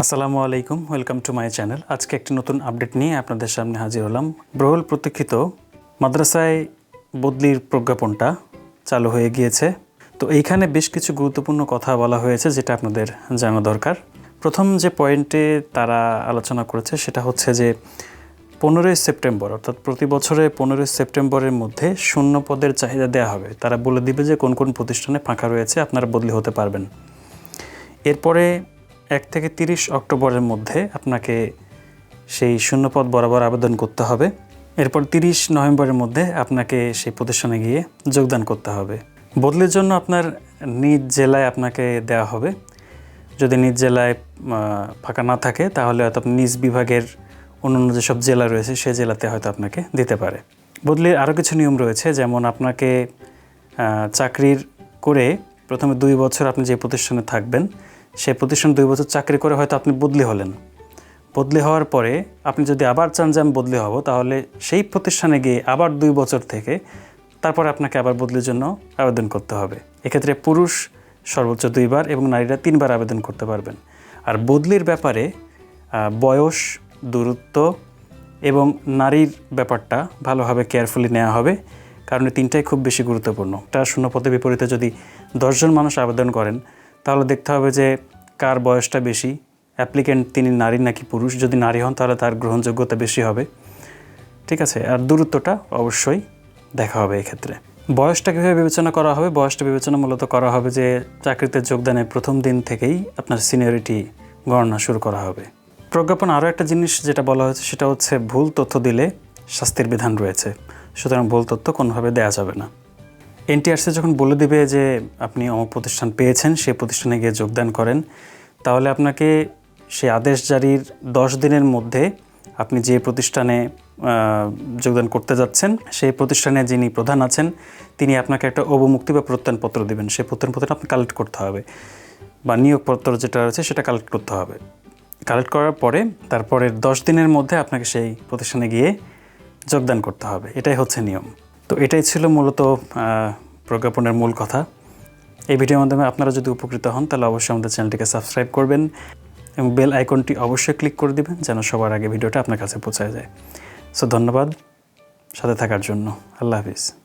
আসসালামু আলাইকুম, welcome to my channel. আজকে একটি নতুন আপডেট নিয়ে আপনাদের সামনে হাজির হলাম। বহুল প্রতীক্ষিত মাদ্রাসায় বদলির প্রজ্ঞাপনটা চালু হয়ে গিয়েছে। তো এইখানে বেশ কিছু গুরুত্বপূর্ণ কথা বলা হয়েছে, যেটা আপনাদের জানা দরকার। প্রথম যে পয়েন্টে তারা আলোচনা করেছে, সেটা হচ্ছে যে পনেরোই সেপ্টেম্বর, অর্থাৎ প্রতি বছরে পনেরোই সেপ্টেম্বরের মধ্যে শূন্য পদের চাহিদা দেওয়া হবে। তারা বলে দিবে যে কোন কোন প্রতিষ্ঠানে ফাঁকা রয়েছে, আপনারা বদলি হতে পারবেন। এরপরে এক থেকে তিরিশ অক্টোবরের মধ্যে আপনাকে সেই শূন্যপদ বরাবর আবেদন করতে হবে। এরপর তিরিশ নভেম্বরের মধ্যে আপনাকে সেই প্রতিষ্ঠানে গিয়ে যোগদান করতে হবে। বদলির জন্য আপনার নিজ জেলায় আপনাকে দেওয়া হবে। যদি নিজ জেলায় ফাঁকা না থাকে, তাহলে হয়তো আপনি নিজ বিভাগের অন্যান্য যেসব জেলা রয়েছে সেই জেলাতে হয়তো আপনাকে দিতে পারে। বদলির আরও কিছু নিয়ম রয়েছে, যেমন আপনাকে চাকরির করে প্রথমে দুই বছর আপনি যে প্রতিষ্ঠানে থাকবেন সেই প্রতিষ্ঠান দুই বছর চাকরি করে হয়তো আপনি বদলি হলেন। বদলি হওয়ার পরে আপনি যদি আবার চান যে আমি বদলি হব, তাহলে সেই প্রতিষ্ঠানে গিয়ে আবার দুই বছর থেকে তারপরে আপনাকে আবার বদলির জন্য আবেদন করতে হবে। এক্ষেত্রে পুরুষ সর্বোচ্চ দুইবার এবং নারীরা তিনবার আবেদন করতে পারবেন। আর বদলির ব্যাপারে বয়স, দূরত্ব এবং নারীর ব্যাপারটা ভালোভাবে কেয়ারফুলি নেওয়া হবে, কারণ তিনটাই খুব বেশি গুরুত্বপূর্ণ। একটা শূন্য পদে বিপরীতে যদি দশজন মানুষ আবেদন করেন তাহলে দেখতে হবে যে কার বয়সটা বেশি। অ্যাপ্লিকেন্ট তিনি নারী নাকি পুরুষ? যদি নারী হন, তাহলে তার গ্রহণযোগ্যতা বেশি হবে। ঠিক আছে? আর দূরত্বটা অবশ্যই দেখা হবে এক্ষেত্রে। বয়সটা কীভাবে বিবেচনা করা হবে? বয়সটা বিবেচনা মূলত করা হবে যে চাকরিতে যোগদানের প্রথম দিন থেকেই আপনার সিনিয়রিটি গণনা শুরু করা হবে। প্রজ্ঞাপন আরও একটা জিনিস যেটা বলা হয়েছে, সেটা হচ্ছে ভুল তথ্য দিলে শাস্তির বিধান রয়েছে। সুতরাং ভুল তথ্য কোনোভাবে দেওয়া যাবে না। এনটিআরসি যখন বলে দিবে যে আপনি অমুক প্রতিষ্ঠান পেয়েছেন সেই প্রতিষ্ঠানে গিয়ে যোগদান করেন, তাহলে আপনাকে সেই আদেশ জারির দশ দিনের মধ্যে আপনি যে প্রতিষ্ঠানে যোগদান করতে যাচ্ছেন, সেই প্রতিষ্ঠানে যিনি প্রধান আছেন, তিনি আপনাকে একটা অবমুক্তি বা প্রত্যয়নপত্র দেবেন। সেই প্রত্যয়নপত্রটা আপনি কালেক্ট করতে হবে বা নিয়োগপত্র যেটা রয়েছে সেটা কালেক্ট করতে হবে। কালেক্ট করার পরে তারপরের দশ দিনের মধ্যে আপনাকে সেই প্রতিষ্ঠানে গিয়ে যোগদান করতে হবে। এটাই হচ্ছে নিয়ম। তো এটাই ছিল মূলত প্রজ্ঞাপনের মূল কথা। এই ভিডিওর মাধ্যমে আপনারা যদি উপকৃত হন, তাহলে অবশ্যই আমাদের চ্যানেলটিকে সাবস্ক্রাইব করবেন এবং বেল আইকনটি অবশ্যই ক্লিক করে দেবেন যেন সবার আগে ভিডিওটা আপনার কাছে পৌঁছায় যায়। সো ধন্যবাদ, সাথে থাকার জন্য। আল্লাহ হাফিজ।